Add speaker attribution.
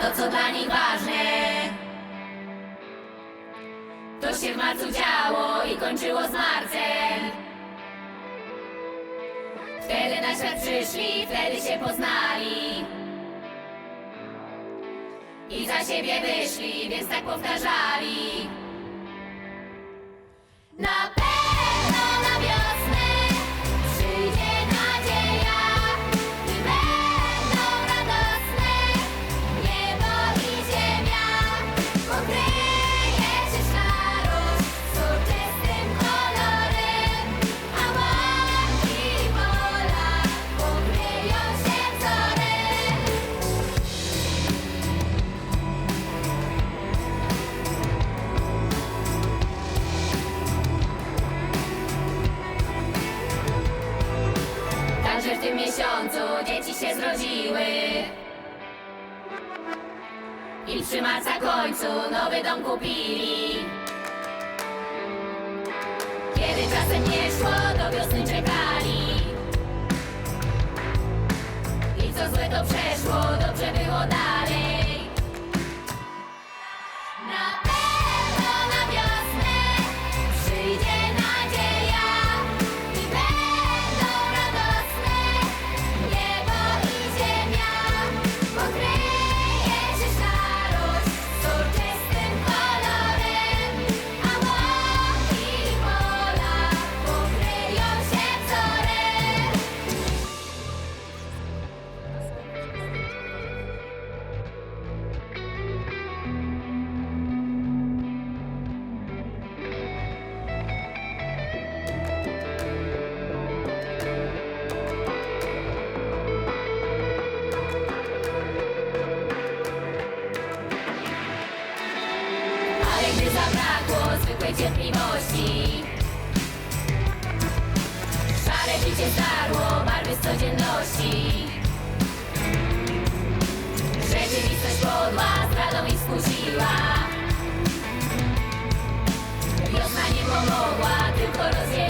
Speaker 1: to, co dla nich ważne. To się w marcu działo i kończyło z marcem. Wtedy na świat przyszli, wtedy się poznali. I za siebie wyszli, więc tak powtarzali. Na pewno miesiącu dzieci się zrodziły. I przy marca końcu nowy dom kupili. Kiedy czasem nie szło, do wiosny czekali. I co złe to przeszło, dobrze było dalej Gdy zabrakło zwykłej cierpliwości. Szare życie zdarło barwy z codzienności. Rzeczywistość podła zdradą ich skusiła. Wiosna nie pomogła, tylko rozdzieliła